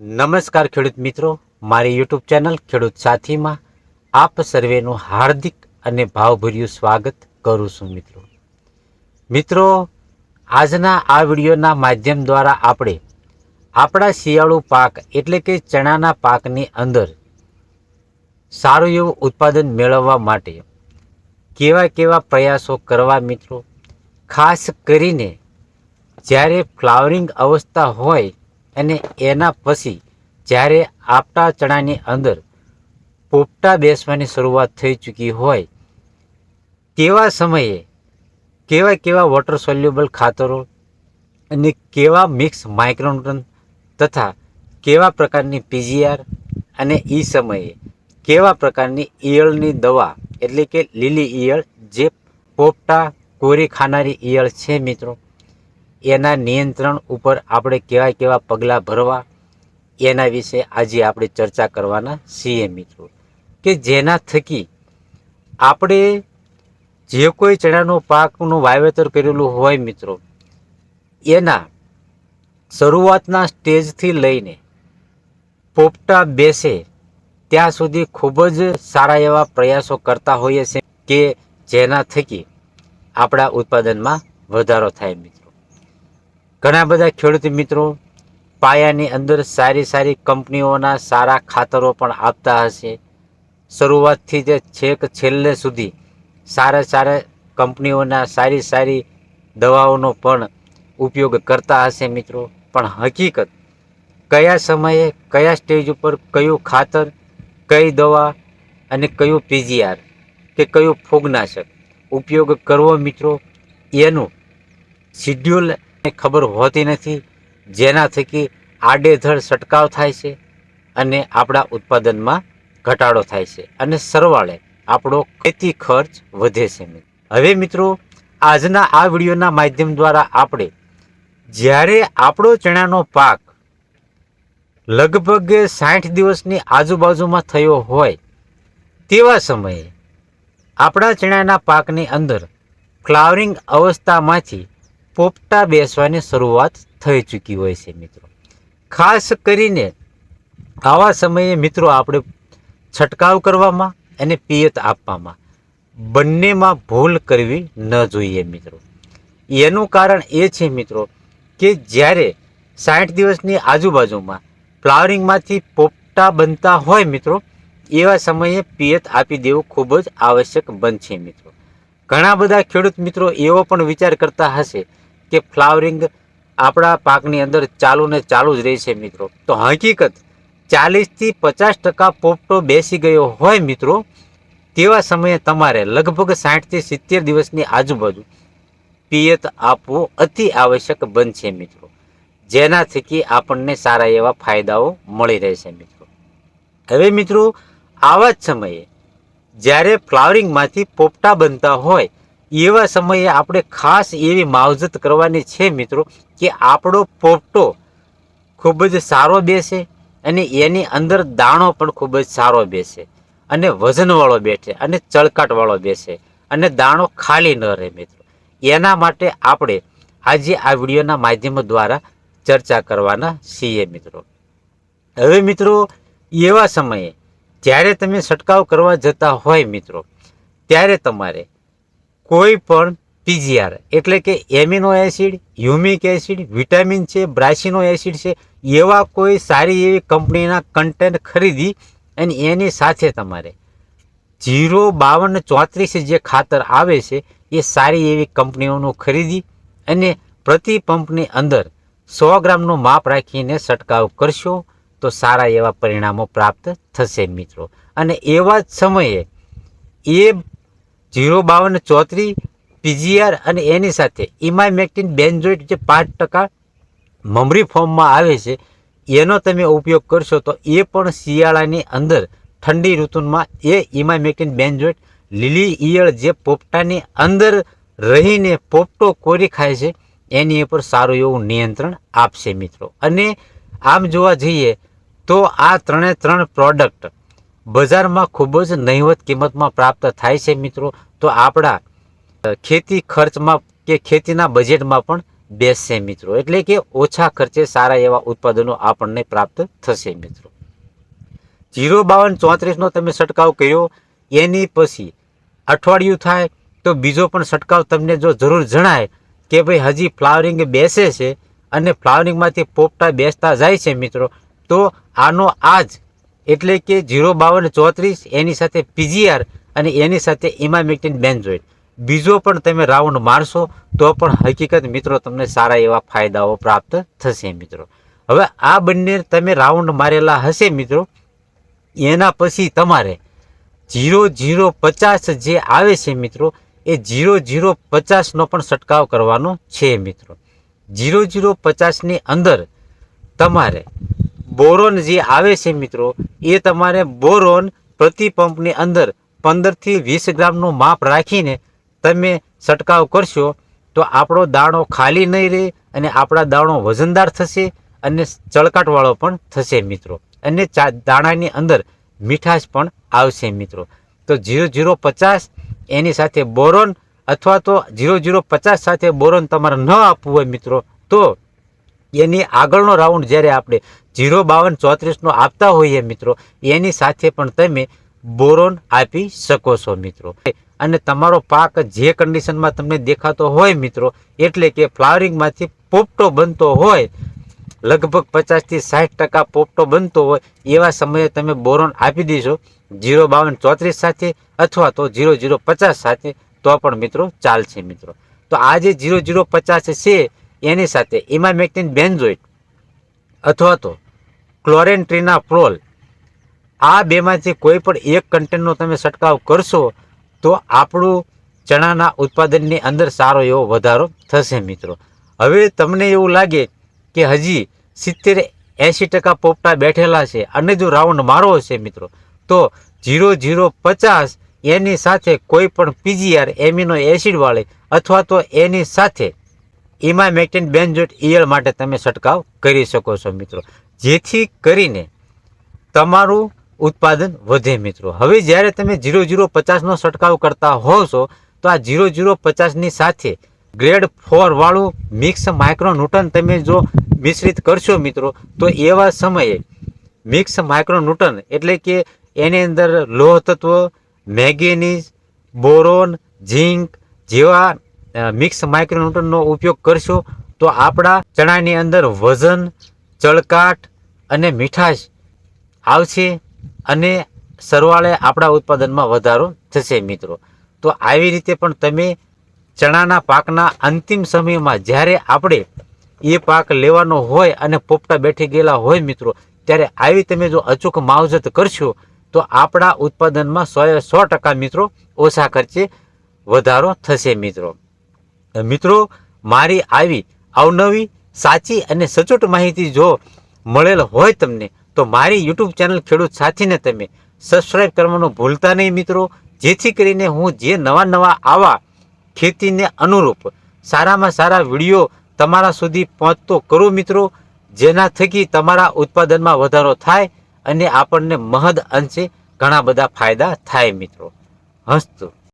નમસ્કાર ખેડૂત મિત્રો, મારી યુટ્યુબ ચેનલ ખેડૂત સાથીમાં આપ સર્વેનું હાર્દિક અને ભાવભર્યું સ્વાગત કરું છું મિત્રો. મિત્રો, આજના આ વિડીયોના માધ્યમ દ્વારા આપણે આપણા શિયાળુ પાક એટલે કે ચણાના પાકની અંદર સારું એવું ઉત્પાદન મેળવવા માટે કેવા કેવા પ્રયાસો કરવા મિત્રો? ખાસ કરીને જ્યારે ફ્લાવરિંગ અવસ્થા હોય અને એના પછી જ્યારે આપટા ચણાની અંદર પોપટા બેસવાની શરૂઆત થઈ ચૂકી હોય તેવા સમયે કેવા કેવા વોટર સોલ્યુબલ ખાતરો અને કેવા મિક્સ માઇક્રોન્યુટ્રન તથા કેવા પ્રકારની પીજીઆર અને એ સમયે કેવા પ્રકારની ઈયળની દવા, એટલે કે લીલી ઈયળ જે પોપટા કોરી ખાનારી ઈયળ છે મિત્રો એના નિયંત્રણ ઉપર આપણે કેવા કેવા પગલાં ભરવા, એના વિશે આજે આપણે ચર્ચા કરવાના છીએ મિત્રો. કે જેના થકી આપણે જે કોઈ ચણાનો પાકનું વાવેતર કરેલું હોય મિત્રો, એના શરૂઆતના સ્ટેજથી લઈને પોપટા બેસે ત્યાં સુધી ખૂબ જ સારા એવા પ્રયાસો કરતા હોઈએ છીએ કે જેના થકી આપણા ઉત્પાદનમાં વધારો થાય મિત્રો. ઘણા બધા ખેડૂત મિત્રો પાયાની અંદર સારી સારી કંપનીઓના સારા ખાતરો પણ આપતા હશે. શરૂઆતથી જે છેક છેલ્લે સુધી સારા સારા કંપનીઓના સારી સારી દવાઓનો પણ ઉપયોગ કરતા હશે મિત્રો. પણ હકીકત, કયા સમયે કયા સ્ટેજ ઉપર કયું ખાતર, કઈ દવા અને કયું પીજીઆર કે કયું ફૂગનાશક ઉપયોગ કરવો મિત્રો, એનું શિડ્યુલ ખબર હોતી નથી જેના થકી આડેધડ છંટકાવ થાય છે અને આપણા ઉત્પાદનમાં ઘટાડો થાય છે અને સરવાળે આપણો ખેતી ખર્ચ વધે છે હવે મિત્રો, આજના આ વિડીયોના માધ્યમ દ્વારા આપણે જ્યારે આપણો ચણાનો પાક લગભગ સાઠ દિવસની આજુબાજુમાં થયો હોય, તેવા સમયે આપણા ચણાના પાકની અંદર ફ્લાવરિંગ અવસ્થામાંથી પોપટા બેસવાની શરૂઆત થઈ ચૂકી હોય છે મિત્રો. ખાસ કરીને આવા સમયે મિત્રો આપણે છંટકાવ કરવામાં અને પિયત આપવામાં બંનેમાં ભૂલ કરવી ન જોઈએ મિત્રો. એનું કારણ એ છે મિત્રો કે જ્યારે સાઠ દિવસની આજુબાજુમાં ફ્લાવરિંગમાંથી પોપટા બનતા હોય મિત્રો, એવા સમયે પિયત આપી દેવું ખૂબ જ આવશ્યક બનશે મિત્રો. ઘણા બધા ખેડૂત મિત્રો એવો પણ વિચાર કરતા હશે કે ફ્લાવરિંગ આપણા પાકની અંદર ચાલુ ને ચાલુ જ રહેશે મિત્રો. તો હકીકત ચાલીસથી પચાસ ટકા પોપટો બેસી ગયો હોય મિત્રો, તેવા સમયે તમારે લગભગ સાઠથી સિત્તેર દિવસની આજુબાજુ પિયત આપવું અતિ આવશ્યક બનશે મિત્રો. જેના થકી આપણને સારા એવા ફાયદાઓ મળી રહેશે મિત્રો. હવે મિત્રો, આવા જ સમયે જ્યારે ફ્લાવરિંગમાંથી પોપટા બનતા હોય એવા સમયે આપણે ખાસ એવી માવજત કરવાની છે મિત્રો કે આપણો પોપટો ખૂબ જ સારો બેસે અને એની અંદર દાણો પણ ખૂબ જ સારો બેસે અને વજનવાળો બેઠે અને ચળકાટવાળો બેસે અને દાણો ખાલી ન રહે મિત્રો. એના માટે આપણે આજે આ વિડીયોના માધ્યમ દ્વારા ચર્ચા કરવાના છીએ મિત્રો. હવે મિત્રો, એવા સમયે જ્યારે તમે છંટકાવ કરવા જતા હોય મિત્રો, ત્યારે તમારે કોઈ પણ પીજીઆર એટલે કે amino acid humic acid, vitamin છે, બ્રાસિનો એસિડ છે, એવા કોઈ સારી એવી કંપનીના કન્ટેન્ટ ખરીદી અને એની સાથે તમારે જીરો બાવન ચોત્રીસ જે ખાતર આવે છે, એ સારી એવી કંપનીઓનું ખરીદી અને પ્રતિ પંપની અંદર સો ગ્રામનું માપ રાખીને છંટકાવ કરશો તો સારા એવા પરિણામો પ્રાપ્ત થશે મિત્રો. અને એવા જ સમયે એ જીરો બાવન ચોત્રીસ પીજીઆર અને એની સાથે ઇમાઇમેક્ટિન બેન્ઝોઇટ જે પાંચ ટકા મમરી ફોર્મમાં આવે છે, એનો તમે ઉપયોગ કરશો તો એ પણ શિયાળાની અંદર ઠંડી ઋતુમાં એ ઇમાઇમેક્ટિન બેન્ઝોઇટ લીલી ઈયળ જે પોપટાની અંદર રહીને પોપટો કોરી ખાય છે, એની ઉપર સારું એવું નિયંત્રણ આપશે મિત્રો. અને આમ જોવા જઈએ તો આ ત્રણે ત્રણ પ્રોડક્ટ બજારમાં ખૂબ જ નહીવત કિંમતમાં પ્રાપ્ત થાય છે મિત્રો, તો આપણા ખેતી ખર્ચમાં કે ખેતીના બજેટમાં પણ બેસશે મિત્રો. એટલે કે ઓછા ખર્ચે સારા એવા ઉત્પાદનો આપણને પ્રાપ્ત થશે મિત્રો. જીરો બાવન ચોત્રીસનો તમે છંટકાવ કર્યો, એની પછી અઠવાડિયું થાય તો બીજો પણ છંટકાવ તમને જો જરૂર જણાય કે ભાઈ હજી ફ્લાવરિંગ બેસે છે અને ફ્લાવરિંગમાંથી પોપટા બેસતા જાય છે મિત્રો, તો આનો આજ એટલે કે જીરો બાવન ચોત્રીસ, એની સાથે પીજીઆર અને એની સાથે ઇમામેક્ટિન બેન્ઝોઇડ. બીજો પણ તમે રાઉન્ડ મારશો, તો પણ હકીકત મિત્રો તમને સારા એવા ફાયદાઓ પ્રાપ્ત થશે મિત્રો. હવે આ બંને તમે રાઉન્ડ મારેલા હશે મિત્રો. એના પછી તમારે જીરો જીરો પચાસ જે આવે છે મિત્રો, એ જીરો જીરો પચાસનો પણ છંટકાવ કરવાનો છે મિત્રો. જીરો જીરો પચાસની અંદર તમારે બોરોન જે આવે છે મિત્રો, એ તમારે બોરોન પ્રતિ પંપની અંદર પંદરથી વીસ ગ્રામનું માપ રાખીને તમે છંટકાવ કરશો, તો આપણો દાણો ખાલી નહીં રહે અને આપણા દાણો વજનદાર થશે અને ચળકાટવાળો પણ થશે મિત્રો. અને ચા દાણાની અંદર મીઠાશ પણ આવશે મિત્રો. તો જીરો જીરો પચાસ એની સાથે બોરોન અથવા તો જીરો ઝીરો પચાસ સાથે બોરોન તમારે ન આપવું હોય મિત્રો, તો એની આગળનો રાઉન્ડ જ્યારે આપણે જીરો બાવન ચોત્રીસનો આપતા હોઈએ મિત્રો, એની સાથે પણ તમે બોરોન આપી શકો છો મિત્રો. અને તમારો પાક જે કન્ડિશનમાં તમને દેખાતો હોય મિત્રો, એટલે કે ફ્લાવરિંગમાંથી પોપટો બનતો હોય, લગભગ પચાસથી સાઠ ટકા પોપટો બનતો હોય, એવા સમયે તમે બોરોન આપી દેશો. જીરો બાવન ચોત્રીસ સાથે અથવા તો જીરો જીરો પચાસ સાથે, તો પણ મિત્રો ચાલશે મિત્રો. તો આ જે જીરો જીરો પચાસ છે એની સાથે ઇમામેક્ટિન બેન્ઝોઇટ અથવા તો ક્લોરેન્ટ્રીના પ્રોલ આ બેમાંથી કોઈ પણ એક કન્ટેનનો તમે છંટકાવ કરશો તો આપણું ચણાના ઉત્પાદનની અંદર સારો એવો વધારો થશે મિત્રો. હવે તમને એવું લાગે કે હજી સિત્તેર એંશી ટકા પોપટા બેઠેલા છે અને જો રાઉન્ડ મારવો છે મિત્રો, તો જીરો જીરો પચાસ એની સાથે કોઈ પણ પીજીઆર એમિનો એસિડવાળી અથવા તો એની સાથે ઇમામેક્ટિન બેન્ઝોઇટ ઇયળ માટે તમે છંટકાવ કરી શકો છો મિત્રો. જેથી કરીને તમારું ઉત્પાદન વધે મિત્રો. હવે જ્યારે તમે ઝીરો ઝીરો પચાસનો છંટકાવ કરતા હોવ છો, તો આ ઝીરો ઝીરો પચાસની સાથે ગ્રેડ ફોરવાળું મિક્સ માઇક્રોન્યુટન તમે જો મિશ્રિત કરશો મિત્રો, તો એવા સમયે મિક્સ માઇક્રોન્યુટન એટલે કે એની અંદર લોહ તત્વ મેંગેનીઝ, બોરોન, ઝીંક જેવા મિક્સ માઇક્રોન્યુટનનો ઉપયોગ કરશો તો આપણા ચણાની અંદર વજન, ચળકાટ અને મીઠાશ આવશે અને સરવાળે આપણા ઉત્પાદનમાં વધારો થશે મિત્રો. તો આવી રીતે પણ તમે ચણાના પાકના અંતિમ સમયમાં જ્યારે આપણે એ પાક લેવાનો હોય અને પોપટા બેઠી ગયેલા હોય મિત્રો, ત્યારે આવી તમે જો અચૂક માવજત કરશો તો આપણા ઉત્પાદનમાં સો સો ટકા મિત્રો ઓછા ખર્ચે વધારો થશે મિત્રો. મિત્રો, મારી આવી અવનવી, સાચી અને સચોટ માહિતી જો મળેલ હોય તમને, તો મારી યુટ્યુબ ચેનલ ખેડૂત સાથીને તમે સબસ્ક્રાઈબ કરવાનું ભૂલતા નહીં મિત્રો. જેથી કરીને હું જે નવા નવા આવા ખેતીને અનુરૂપ સારામાં સારા વીડિયો તમારા સુધી પહોંચતો કરું મિત્રો જેના થકી તમારા ઉત્પાદનમાં વધારો થાય અને આપણને મહદ અંશે ઘણા બધા ફાયદા થાય મિત્રો. હસ્તું.